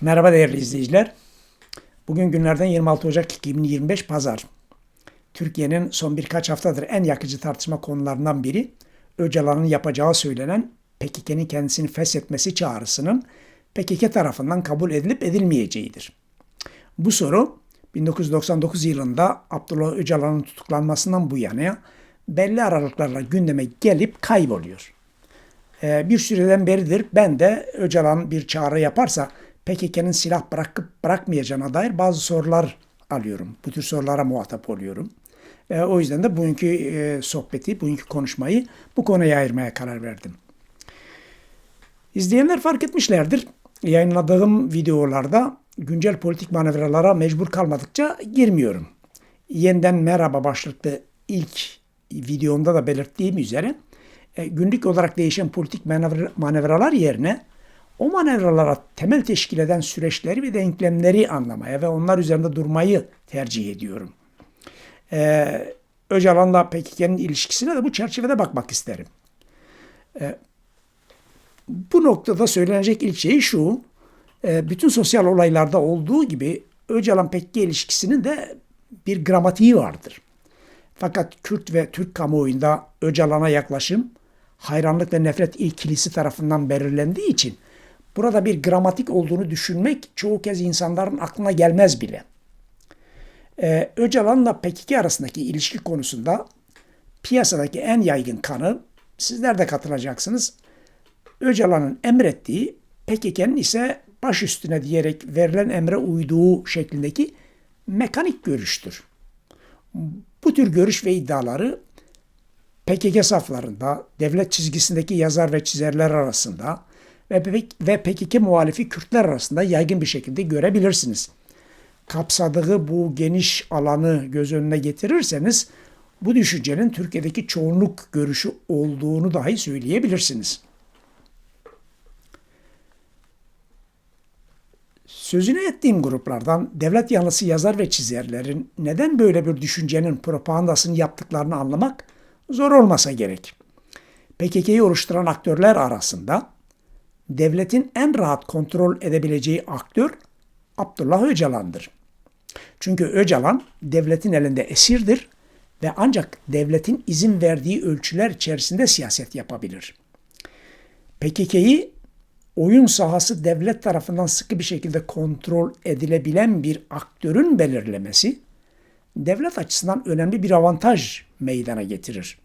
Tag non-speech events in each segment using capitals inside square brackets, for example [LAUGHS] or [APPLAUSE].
Merhaba değerli izleyiciler. Bugün günlerden 26 Ocak 2025 Pazar. Türkiye'nin son birkaç haftadır en yakıcı tartışma konularından biri Öcalan'ın yapacağı söylenen PKK'nin kendisini feshetmesi çağrısının PKK tarafından kabul edilip edilmeyeceğidir. Bu soru 1999 yılında Abdullah Öcalan'ın tutuklanmasından bu yana belli aralıklarla gündeme gelip kayboluyor. Ee, bir süreden beridir ben de Öcalan bir çağrı yaparsa PKK'nın silah bırakıp bırakmayacağına dair bazı sorular alıyorum. Bu tür sorulara muhatap oluyorum. E, o yüzden de bugünkü e, sohbeti, bugünkü konuşmayı bu konuya ayırmaya karar verdim. İzleyenler fark etmişlerdir. Yayınladığım videolarda güncel politik manevralara mecbur kalmadıkça girmiyorum. Yeniden merhaba başlıklı ilk videomda da belirttiğim üzere e, günlük olarak değişen politik manevra, manevralar yerine o manevralara temel teşkil eden süreçleri ve denklemleri anlamaya ve onlar üzerinde durmayı tercih ediyorum. Ee, Öcalan'la PKK'nın ilişkisine de bu çerçevede bakmak isterim. Ee, bu noktada söylenecek ilk şey şu, bütün sosyal olaylarda olduğu gibi Öcalan-PKK ilişkisinin de bir gramatiği vardır. Fakat Kürt ve Türk kamuoyunda Öcalan'a yaklaşım hayranlık ve nefret ilkilisi tarafından belirlendiği için burada bir gramatik olduğunu düşünmek çoğu kez insanların aklına gelmez bile. Ee, Öcalan'la PKK arasındaki ilişki konusunda piyasadaki en yaygın kanı, sizler de katılacaksınız, Öcalan'ın emrettiği, PKK'nın ise baş üstüne diyerek verilen emre uyduğu şeklindeki mekanik görüştür. Bu tür görüş ve iddiaları PKK saflarında, devlet çizgisindeki yazar ve çizerler arasında, ve PKK muhalifi Kürtler arasında yaygın bir şekilde görebilirsiniz. Kapsadığı bu geniş alanı göz önüne getirirseniz bu düşüncenin Türkiye'deki çoğunluk görüşü olduğunu dahi söyleyebilirsiniz. Sözünü ettiğim gruplardan devlet yanlısı yazar ve çizerlerin neden böyle bir düşüncenin propagandasını yaptıklarını anlamak zor olmasa gerek. PKK'yı oluşturan aktörler arasında devletin en rahat kontrol edebileceği aktör Abdullah Öcalan'dır. Çünkü Öcalan devletin elinde esirdir ve ancak devletin izin verdiği ölçüler içerisinde siyaset yapabilir. PKK'yı oyun sahası devlet tarafından sıkı bir şekilde kontrol edilebilen bir aktörün belirlemesi devlet açısından önemli bir avantaj meydana getirir.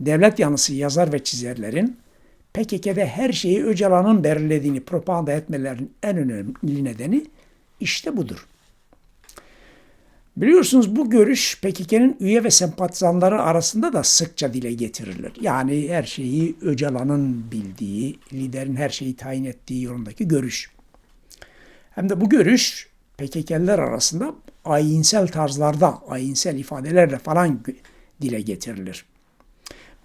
Devlet yanlısı yazar ve çizerlerin PKK'de her şeyi Öcalan'ın belirlediğini propaganda etmelerinin en önemli nedeni işte budur. Biliyorsunuz bu görüş PKK'nın üye ve sempatizanları arasında da sıkça dile getirilir. Yani her şeyi Öcalan'ın bildiği, liderin her şeyi tayin ettiği yolundaki görüş. Hem de bu görüş PKK'liler arasında ayinsel tarzlarda, ayinsel ifadelerle falan dile getirilir.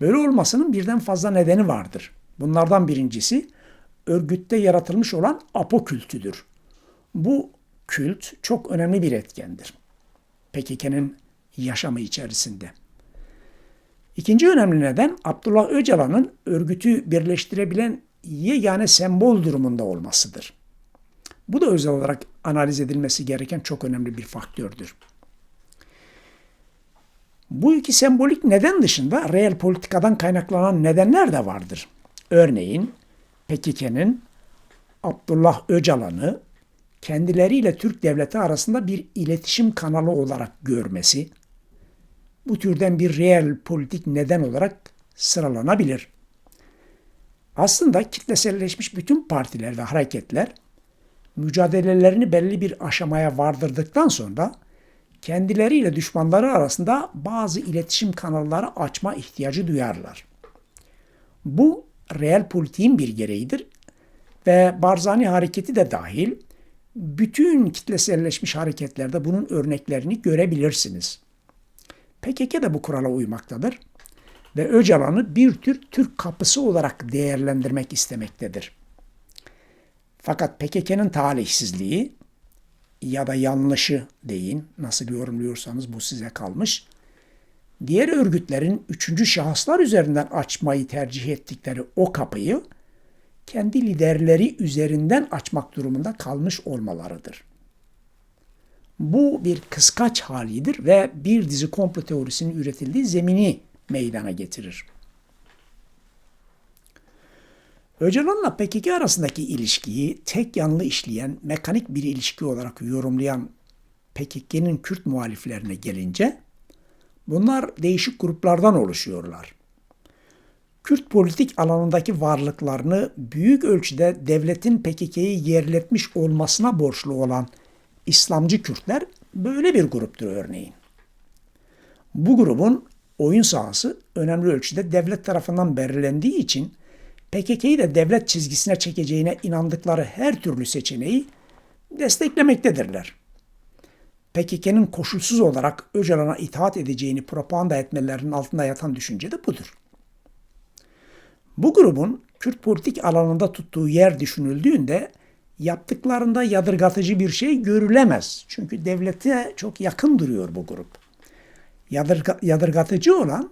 Böyle olmasının birden fazla nedeni vardır. Bunlardan birincisi örgütte yaratılmış olan apo kültüdür. Bu kült çok önemli bir etkendir. PKK'nın yaşamı içerisinde. İkinci önemli neden Abdullah Öcalan'ın örgütü birleştirebilen yegane sembol durumunda olmasıdır. Bu da özel olarak analiz edilmesi gereken çok önemli bir faktördür. Bu iki sembolik neden dışında reel politikadan kaynaklanan nedenler de vardır. Örneğin PKK'nın Abdullah Öcalan'ı kendileriyle Türk devleti arasında bir iletişim kanalı olarak görmesi bu türden bir reel politik neden olarak sıralanabilir. Aslında kitleselleşmiş bütün partiler ve hareketler mücadelelerini belli bir aşamaya vardırdıktan sonra kendileriyle düşmanları arasında bazı iletişim kanalları açma ihtiyacı duyarlar. Bu reel politiğin bir gereğidir ve Barzani hareketi de dahil bütün kitleselleşmiş hareketlerde bunun örneklerini görebilirsiniz. PKK de bu kurala uymaktadır ve Öcalan'ı bir tür Türk kapısı olarak değerlendirmek istemektedir. Fakat PKK'nın talihsizliği ya da yanlışı deyin. Nasıl yorumluyorsanız bu size kalmış. Diğer örgütlerin üçüncü şahıslar üzerinden açmayı tercih ettikleri o kapıyı kendi liderleri üzerinden açmak durumunda kalmış olmalarıdır. Bu bir kıskaç halidir ve bir dizi komplo teorisinin üretildiği zemini meydana getirir. Öcalan'la PKK arasındaki ilişkiyi tek yanlı işleyen mekanik bir ilişki olarak yorumlayan PKK'nın Kürt muhaliflerine gelince bunlar değişik gruplardan oluşuyorlar. Kürt politik alanındaki varlıklarını büyük ölçüde devletin PKK'yı yerletmiş olmasına borçlu olan İslamcı Kürtler böyle bir gruptur örneğin. Bu grubun oyun sahası önemli ölçüde devlet tarafından belirlendiği için PKK'yı da devlet çizgisine çekeceğine inandıkları her türlü seçeneği desteklemektedirler. PKK'nın koşulsuz olarak Öcalan'a itaat edeceğini propaganda etmelerinin altında yatan düşünce de budur. Bu grubun Kürt politik alanında tuttuğu yer düşünüldüğünde yaptıklarında yadırgatıcı bir şey görülemez. Çünkü devlete çok yakın duruyor bu grup. Yadırga, yadırgatıcı olan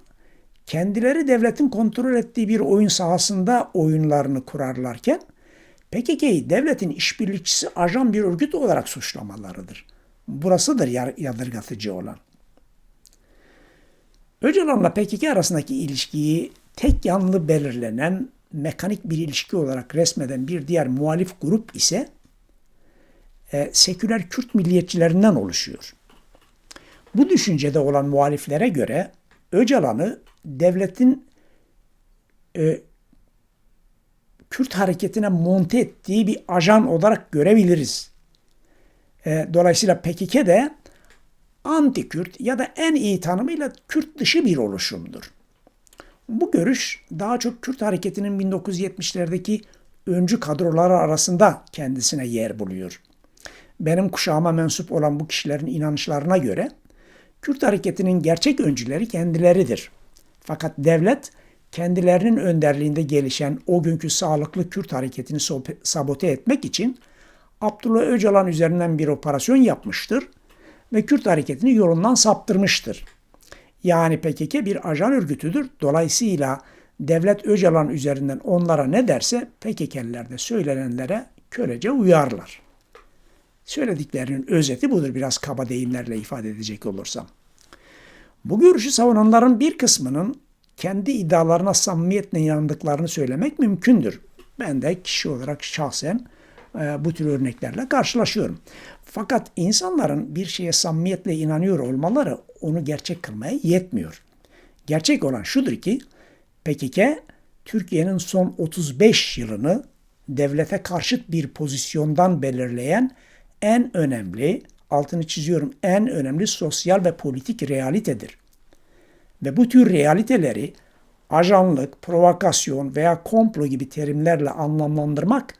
kendileri devletin kontrol ettiği bir oyun sahasında oyunlarını kurarlarken PKK'yı devletin işbirlikçisi ajan bir örgüt olarak suçlamalarıdır. Burasıdır yadırgatıcı olan. Öcalan'la PKK arasındaki ilişkiyi tek yanlı belirlenen mekanik bir ilişki olarak resmeden bir diğer muhalif grup ise e, seküler Kürt milliyetçilerinden oluşuyor. Bu düşüncede olan muhaliflere göre Öcalan'ı devletin e, Kürt hareketine monte ettiği bir ajan olarak görebiliriz. E, dolayısıyla PKK de anti-Kürt ya da en iyi tanımıyla Kürt dışı bir oluşumdur. Bu görüş daha çok Kürt hareketinin 1970'lerdeki öncü kadroları arasında kendisine yer buluyor. Benim kuşağıma mensup olan bu kişilerin inanışlarına göre Kürt hareketinin gerçek öncüleri kendileridir. Fakat devlet kendilerinin önderliğinde gelişen o günkü sağlıklı Kürt hareketini sabote etmek için Abdullah Öcalan üzerinden bir operasyon yapmıştır ve Kürt hareketini yolundan saptırmıştır. Yani PKK bir ajan örgütüdür. Dolayısıyla devlet Öcalan üzerinden onlara ne derse PKK'liler de söylenenlere körece uyarlar. Söylediklerinin özeti budur biraz kaba deyimlerle ifade edecek olursam. Bu görüşü savunanların bir kısmının kendi iddialarına samimiyetle inandıklarını söylemek mümkündür. Ben de kişi olarak şahsen e, bu tür örneklerle karşılaşıyorum. Fakat insanların bir şeye samimiyetle inanıyor olmaları onu gerçek kılmaya yetmiyor. Gerçek olan şudur ki PKK Türkiye'nin son 35 yılını devlete karşıt bir pozisyondan belirleyen en önemli, altını çiziyorum, en önemli sosyal ve politik realitedir. Ve bu tür realiteleri ajanlık, provokasyon veya komplo gibi terimlerle anlamlandırmak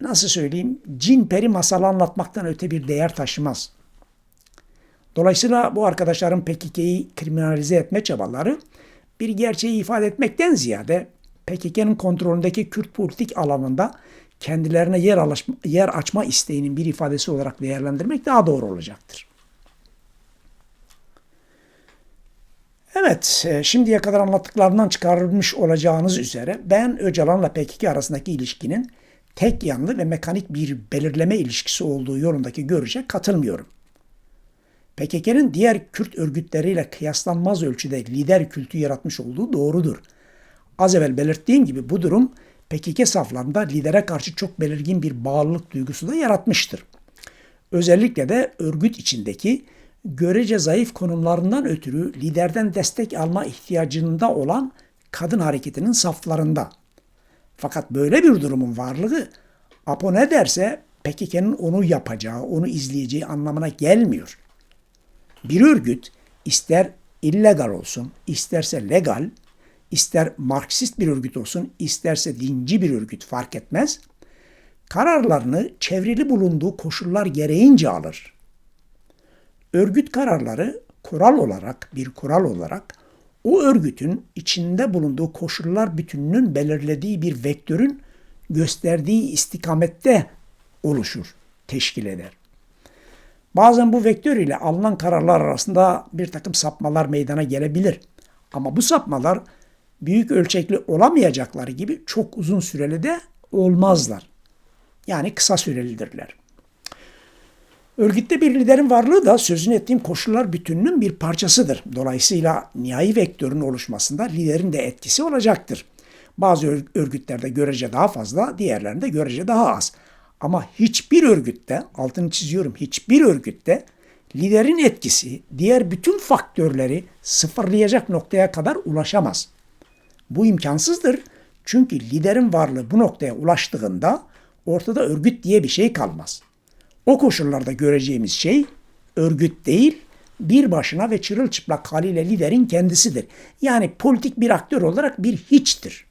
nasıl söyleyeyim cin peri masal anlatmaktan öte bir değer taşımaz. Dolayısıyla bu arkadaşların PKK'yı kriminalize etme çabaları bir gerçeği ifade etmekten ziyade PKK'nın kontrolündeki Kürt politik alanında kendilerine yer, alışma, yer açma isteğinin bir ifadesi olarak değerlendirmek daha doğru olacaktır. Evet, e, şimdiye kadar anlattıklarından çıkarılmış olacağınız üzere ben Öcalan'la PKK arasındaki ilişkinin tek yanlı ve mekanik bir belirleme ilişkisi olduğu yolundaki görüşe katılmıyorum. PKK'nın diğer Kürt örgütleriyle kıyaslanmaz ölçüde lider kültü yaratmış olduğu doğrudur. Az evvel belirttiğim gibi bu durum PKK saflarında lidere karşı çok belirgin bir bağlılık duygusu da yaratmıştır. Özellikle de örgüt içindeki görece zayıf konumlarından ötürü liderden destek alma ihtiyacında olan kadın hareketinin saflarında. Fakat böyle bir durumun varlığı Apo ne derse PKK'nın onu yapacağı, onu izleyeceği anlamına gelmiyor. Bir örgüt ister illegal olsun, isterse legal, ister Marksist bir örgüt olsun, isterse dinci bir örgüt fark etmez. Kararlarını çevrili bulunduğu koşullar gereğince alır. Örgüt kararları kural olarak, bir kural olarak o örgütün içinde bulunduğu koşullar bütününün belirlediği bir vektörün gösterdiği istikamette oluşur, teşkil eder. Bazen bu vektör ile alınan kararlar arasında bir takım sapmalar meydana gelebilir. Ama bu sapmalar büyük ölçekli olamayacakları gibi çok uzun süreli de olmazlar. Yani kısa sürelidirler. Örgütte bir liderin varlığı da sözünü ettiğim koşullar bütününün bir parçasıdır. Dolayısıyla nihai vektörün oluşmasında liderin de etkisi olacaktır. Bazı örgütlerde görece daha fazla, diğerlerinde görece daha az. Ama hiçbir örgütte, altını çiziyorum, hiçbir örgütte liderin etkisi diğer bütün faktörleri sıfırlayacak noktaya kadar ulaşamaz. Bu imkansızdır. Çünkü liderin varlığı bu noktaya ulaştığında ortada örgüt diye bir şey kalmaz. O koşullarda göreceğimiz şey örgüt değil, bir başına ve çırılçıplak haliyle liderin kendisidir. Yani politik bir aktör olarak bir hiçtir.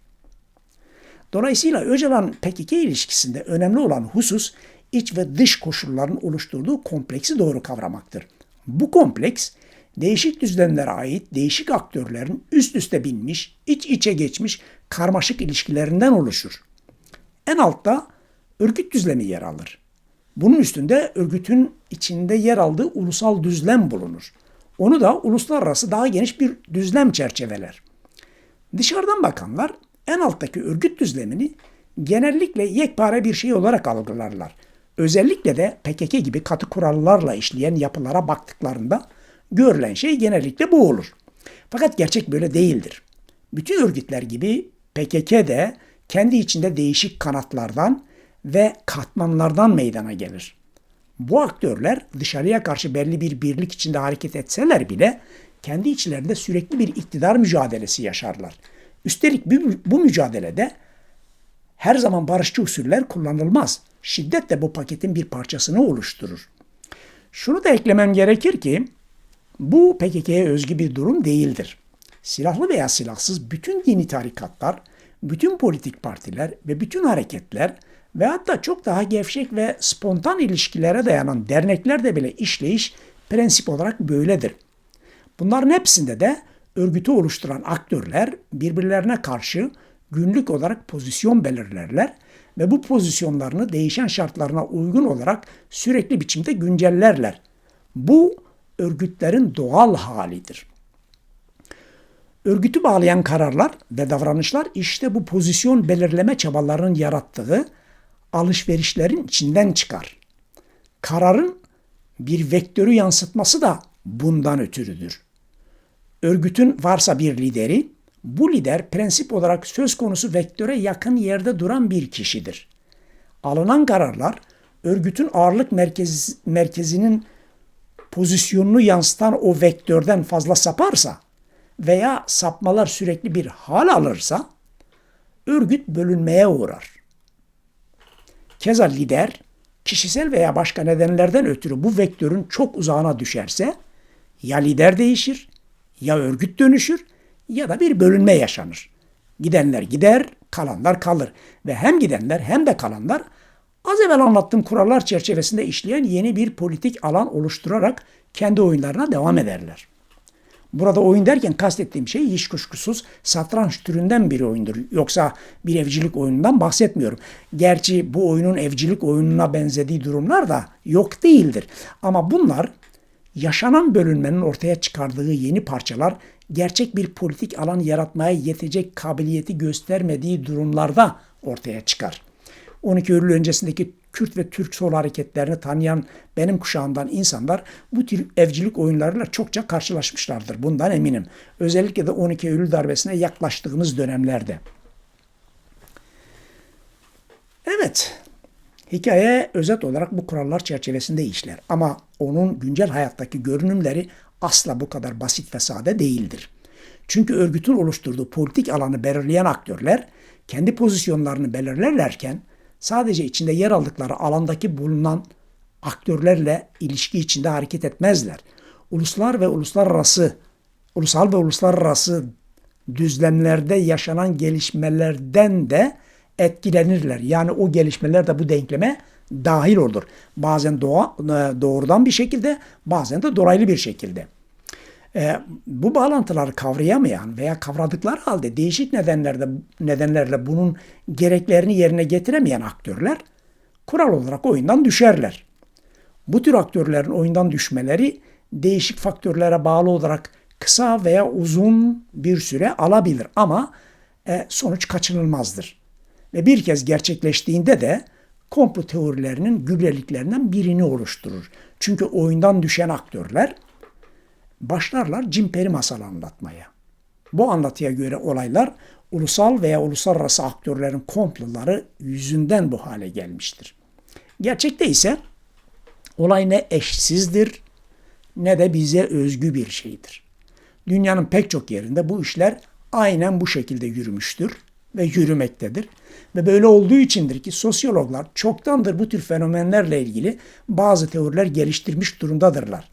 Dolayısıyla Öcalan PKK ilişkisinde önemli olan husus iç ve dış koşulların oluşturduğu kompleksi doğru kavramaktır. Bu kompleks değişik düzlemlere ait değişik aktörlerin üst üste binmiş, iç içe geçmiş karmaşık ilişkilerinden oluşur. En altta örgüt düzlemi yer alır. Bunun üstünde örgütün içinde yer aldığı ulusal düzlem bulunur. Onu da uluslararası daha geniş bir düzlem çerçeveler. Dışarıdan bakanlar en alttaki örgüt düzlemini genellikle yekpare bir şey olarak algılarlar. Özellikle de PKK gibi katı kurallarla işleyen yapılara baktıklarında görülen şey genellikle bu olur. Fakat gerçek böyle değildir. Bütün örgütler gibi PKK de kendi içinde değişik kanatlardan ve katmanlardan meydana gelir. Bu aktörler dışarıya karşı belli bir birlik içinde hareket etseler bile kendi içlerinde sürekli bir iktidar mücadelesi yaşarlar. Üstelik bu mücadelede her zaman barışçı usuller kullanılmaz. Şiddet de bu paketin bir parçasını oluşturur. Şunu da eklemem gerekir ki bu PKK'ye özgü bir durum değildir. Silahlı veya silahsız bütün dini tarikatlar, bütün politik partiler ve bütün hareketler ve hatta çok daha gevşek ve spontan ilişkilere dayanan derneklerde bile işleyiş prensip olarak böyledir. Bunların hepsinde de örgütü oluşturan aktörler birbirlerine karşı günlük olarak pozisyon belirlerler ve bu pozisyonlarını değişen şartlarına uygun olarak sürekli biçimde güncellerler. Bu örgütlerin doğal halidir. Örgütü bağlayan kararlar ve davranışlar işte bu pozisyon belirleme çabalarının yarattığı alışverişlerin içinden çıkar. Kararın bir vektörü yansıtması da bundan ötürüdür. Örgütün varsa bir lideri, bu lider prensip olarak söz konusu vektöre yakın yerde duran bir kişidir. Alınan kararlar örgütün ağırlık merkez, merkezinin pozisyonunu yansıtan o vektörden fazla saparsa veya sapmalar sürekli bir hal alırsa örgüt bölünmeye uğrar. Keza lider kişisel veya başka nedenlerden ötürü bu vektörün çok uzağına düşerse ya lider değişir, ya örgüt dönüşür ya da bir bölünme yaşanır. Gidenler gider, kalanlar kalır ve hem gidenler hem de kalanlar az evvel anlattığım kurallar çerçevesinde işleyen yeni bir politik alan oluşturarak kendi oyunlarına devam ederler. Burada oyun derken kastettiğim şey hiç kuşkusuz satranç türünden bir oyundur. Yoksa bir evcilik oyunundan bahsetmiyorum. Gerçi bu oyunun evcilik oyununa benzediği durumlar da yok değildir. Ama bunlar yaşanan bölünmenin ortaya çıkardığı yeni parçalar gerçek bir politik alan yaratmaya yetecek kabiliyeti göstermediği durumlarda ortaya çıkar. 12 Eylül öncesindeki Kürt ve Türk sol hareketlerini tanıyan benim kuşağımdan insanlar bu tür evcilik oyunlarıyla çokça karşılaşmışlardır. Bundan eminim. Özellikle de 12 Eylül darbesine yaklaştığımız dönemlerde. Evet, hikaye özet olarak bu kurallar çerçevesinde işler. Ama onun güncel hayattaki görünümleri asla bu kadar basit ve sade değildir. Çünkü örgütün oluşturduğu politik alanı belirleyen aktörler kendi pozisyonlarını belirlerlerken sadece içinde yer aldıkları alandaki bulunan aktörlerle ilişki içinde hareket etmezler. Uluslar ve uluslararası, ulusal ve uluslararası düzlemlerde yaşanan gelişmelerden de etkilenirler. Yani o gelişmeler de bu denkleme dahil olur. Bazen doğa, doğrudan bir şekilde, bazen de dolaylı bir şekilde. E, bu bağlantıları kavrayamayan veya kavradıkları halde değişik nedenlerle, nedenlerle bunun gereklerini yerine getiremeyen aktörler kural olarak oyundan düşerler. Bu tür aktörlerin oyundan düşmeleri değişik faktörlere bağlı olarak kısa veya uzun bir süre alabilir ama e, sonuç kaçınılmazdır. Ve bir kez gerçekleştiğinde de komplo teorilerinin gübreliklerinden birini oluşturur. Çünkü oyundan düşen aktörler başlarlar cimperi masal anlatmaya. Bu anlatıya göre olaylar ulusal veya uluslararası aktörlerin komploları yüzünden bu hale gelmiştir. Gerçekte ise olay ne eşsizdir ne de bize özgü bir şeydir. Dünyanın pek çok yerinde bu işler aynen bu şekilde yürümüştür ve yürümektedir. Ve böyle olduğu içindir ki sosyologlar çoktandır bu tür fenomenlerle ilgili bazı teoriler geliştirmiş durumdadırlar.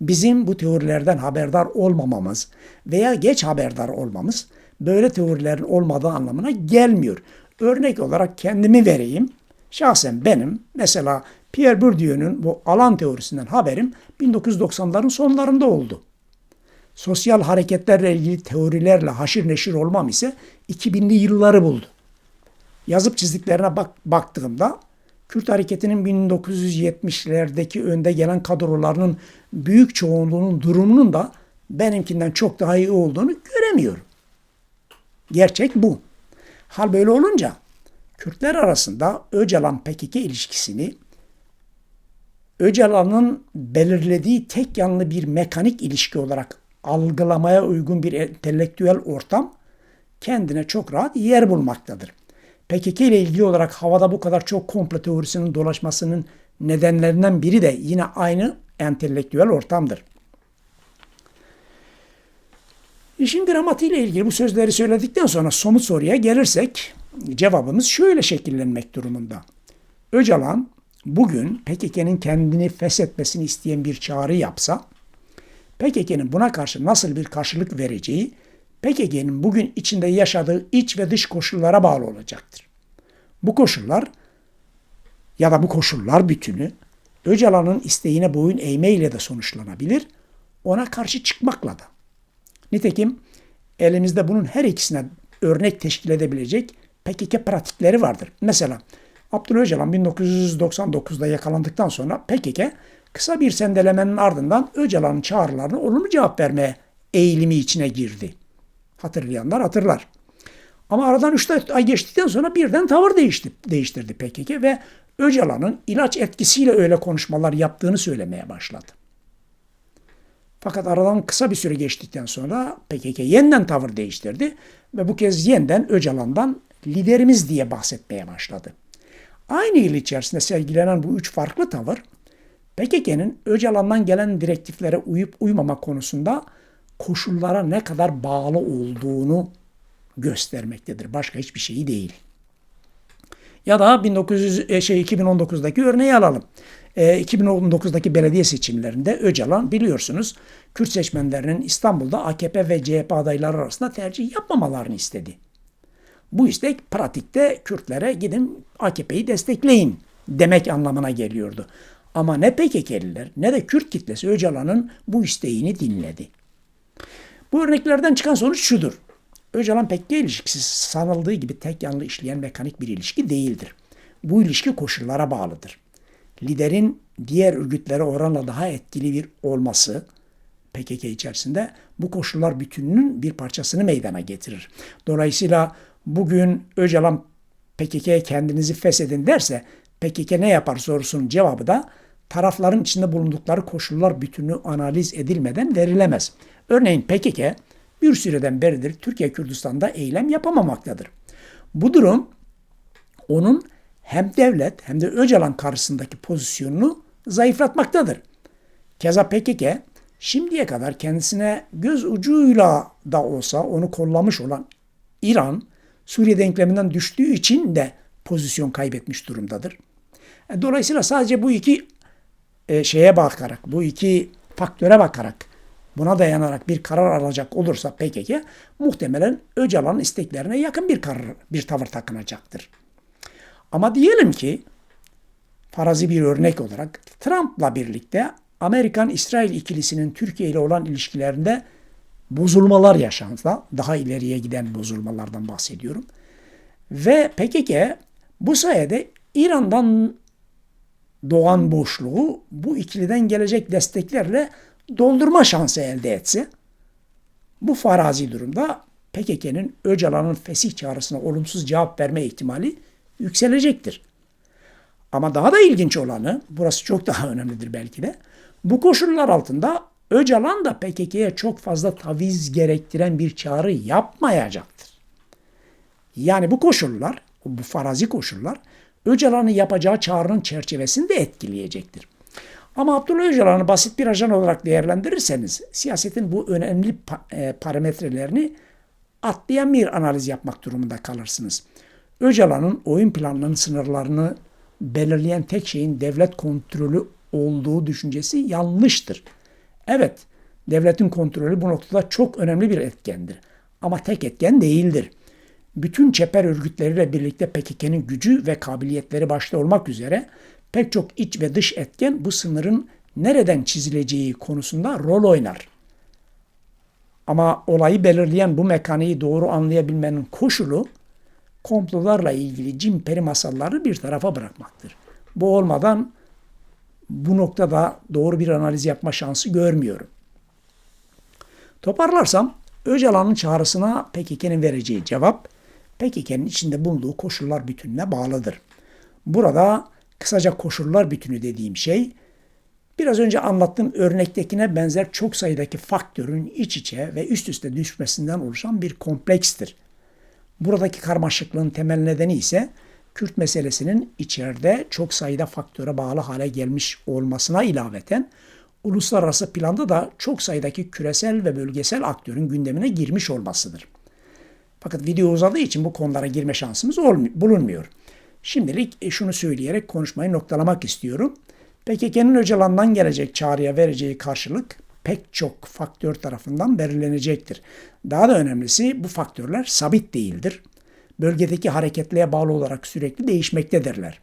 Bizim bu teorilerden haberdar olmamamız veya geç haberdar olmamız böyle teorilerin olmadığı anlamına gelmiyor. Örnek olarak kendimi vereyim. Şahsen benim mesela Pierre Bourdieu'nun bu alan teorisinden haberim 1990'ların sonlarında oldu. Sosyal hareketlerle ilgili teorilerle haşır neşir olmam ise 2000'li yılları buldu. Yazıp çizdiklerine bak, baktığımda Kürt hareketinin 1970'lerdeki önde gelen kadrolarının büyük çoğunluğunun durumunun da benimkinden çok daha iyi olduğunu göremiyorum. Gerçek bu. Hal böyle olunca Kürtler arasında Öcalan PKK ilişkisini Öcalan'ın belirlediği tek yanlı bir mekanik ilişki olarak algılamaya uygun bir entelektüel ortam kendine çok rahat yer bulmaktadır. PKK ile ilgili olarak havada bu kadar çok komplo teorisinin dolaşmasının nedenlerinden biri de yine aynı entelektüel ortamdır. İşin dramatiğiyle ilgili bu sözleri söyledikten sonra somut soruya gelirsek cevabımız şöyle şekillenmek durumunda. Öcalan bugün PKK'nın kendini feshetmesini isteyen bir çağrı yapsa PKK'nın buna karşı nasıl bir karşılık vereceği PKK'nın bugün içinde yaşadığı iç ve dış koşullara bağlı olacaktır. Bu koşullar ya da bu koşullar bütünü Öcalan'ın isteğine boyun eğmeyle de sonuçlanabilir, ona karşı çıkmakla da. Nitekim elimizde bunun her ikisine örnek teşkil edebilecek PKK pratikleri vardır. Mesela Abdullah Öcalan 1999'da yakalandıktan sonra PKK kısa bir sendelemenin ardından Öcalan'ın çağrılarına olumlu cevap vermeye eğilimi içine girdi. Hatırlayanlar hatırlar. Ama aradan 3 ay geçtikten sonra birden tavır değişti, değiştirdi PKK ve Öcalan'ın ilaç etkisiyle öyle konuşmalar yaptığını söylemeye başladı. Fakat aradan kısa bir süre geçtikten sonra PKK yeniden tavır değiştirdi ve bu kez yeniden Öcalan'dan liderimiz diye bahsetmeye başladı. Aynı yıl içerisinde sergilenen bu üç farklı tavır PKK'nın Öcalan'dan gelen direktiflere uyup uymama konusunda koşullara ne kadar bağlı olduğunu göstermektedir. Başka hiçbir şeyi değil. Ya da 1900 e, şey 2019'daki örneği alalım. E, 2019'daki belediye seçimlerinde Öcalan biliyorsunuz Kürt seçmenlerinin İstanbul'da AKP ve CHP adayları arasında tercih yapmamalarını istedi. Bu istek pratikte Kürtlere gidin AKP'yi destekleyin demek anlamına geliyordu. Ama ne PKK'liler ne de Kürt kitlesi Öcalan'ın bu isteğini dinledi. Bu örneklerden çıkan sonuç şudur. Öcalan PKK ilişkisi sanıldığı gibi tek yanlı işleyen mekanik bir ilişki değildir. Bu ilişki koşullara bağlıdır. Liderin diğer örgütlere oranla daha etkili bir olması PKK içerisinde bu koşullar bütününün bir parçasını meydana getirir. Dolayısıyla bugün Öcalan PKK'ye kendinizi feshedin derse PKK ne yapar sorusunun cevabı da tarafların içinde bulundukları koşullar bütünü analiz edilmeden verilemez. Örneğin PKK bir süreden beridir Türkiye Kürdistan'da eylem yapamamaktadır. Bu durum onun hem devlet hem de Öcalan karşısındaki pozisyonunu zayıflatmaktadır. Keza PKK şimdiye kadar kendisine göz ucuyla da olsa onu kollamış olan İran, Suriye denkleminden düştüğü için de pozisyon kaybetmiş durumdadır. E, dolayısıyla sadece bu iki e, şeye bakarak, bu iki faktöre bakarak buna dayanarak bir karar alacak olursa PKK muhtemelen Öcalan'ın isteklerine yakın bir karar, bir tavır takınacaktır. Ama diyelim ki farazi bir örnek olarak Trump'la birlikte Amerikan-İsrail ikilisinin Türkiye ile olan ilişkilerinde bozulmalar yaşansa, daha ileriye giden bozulmalardan bahsediyorum. Ve PKK bu sayede İran'dan doğan boşluğu bu ikiliden gelecek desteklerle doldurma şansı elde etse bu farazi durumda PKK'nın Öcalan'ın fesih çağrısına olumsuz cevap verme ihtimali yükselecektir. Ama daha da ilginç olanı, burası çok daha [LAUGHS] önemlidir belki de, bu koşullar altında Öcalan da PKK'ya çok fazla taviz gerektiren bir çağrı yapmayacaktır. Yani bu koşullar, bu farazi koşullar Öcalan'ın yapacağı çağrının çerçevesini de etkileyecektir. Ama Abdullah Öcalan'ı basit bir ajan olarak değerlendirirseniz siyasetin bu önemli e, parametrelerini atlayan bir analiz yapmak durumunda kalırsınız. Öcalan'ın oyun planlarının sınırlarını belirleyen tek şeyin devlet kontrolü olduğu düşüncesi yanlıştır. Evet, devletin kontrolü bu noktada çok önemli bir etkendir. Ama tek etken değildir. Bütün çeper örgütleriyle birlikte PKK'nın gücü ve kabiliyetleri başta olmak üzere pek çok iç ve dış etken bu sınırın nereden çizileceği konusunda rol oynar. Ama olayı belirleyen bu mekaniği doğru anlayabilmenin koşulu komplolarla ilgili cin peri masallarını bir tarafa bırakmaktır. Bu olmadan bu noktada doğru bir analiz yapma şansı görmüyorum. Toparlarsam Öcalan'ın çağrısına PKK'nın vereceği cevap PKK'nın içinde bulunduğu koşullar bütününe bağlıdır. Burada kısaca koşullar bütünü dediğim şey biraz önce anlattığım örnektekine benzer çok sayıdaki faktörün iç içe ve üst üste düşmesinden oluşan bir komplekstir. Buradaki karmaşıklığın temel nedeni ise Kürt meselesinin içeride çok sayıda faktöre bağlı hale gelmiş olmasına ilaveten uluslararası planda da çok sayıdaki küresel ve bölgesel aktörün gündemine girmiş olmasıdır. Fakat video uzadığı için bu konulara girme şansımız bulunmuyor. Şimdilik e, şunu söyleyerek konuşmayı noktalamak istiyorum. PKK'nın Öcalan'dan gelecek çağrıya vereceği karşılık pek çok faktör tarafından belirlenecektir. Daha da önemlisi bu faktörler sabit değildir. Bölgedeki hareketliğe bağlı olarak sürekli değişmektedirler.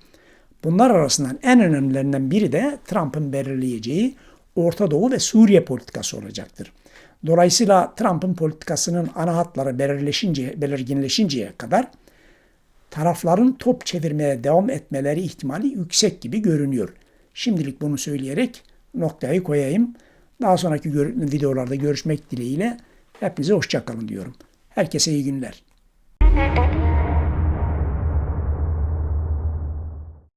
Bunlar arasından en önemlilerinden biri de Trump'ın belirleyeceği Orta Doğu ve Suriye politikası olacaktır. Dolayısıyla Trump'ın politikasının ana hatları belirleşince, belirginleşinceye kadar tarafların top çevirmeye devam etmeleri ihtimali yüksek gibi görünüyor. Şimdilik bunu söyleyerek noktayı koyayım. Daha sonraki videolarda görüşmek dileğiyle hepinize hoşçakalın diyorum. Herkese iyi günler.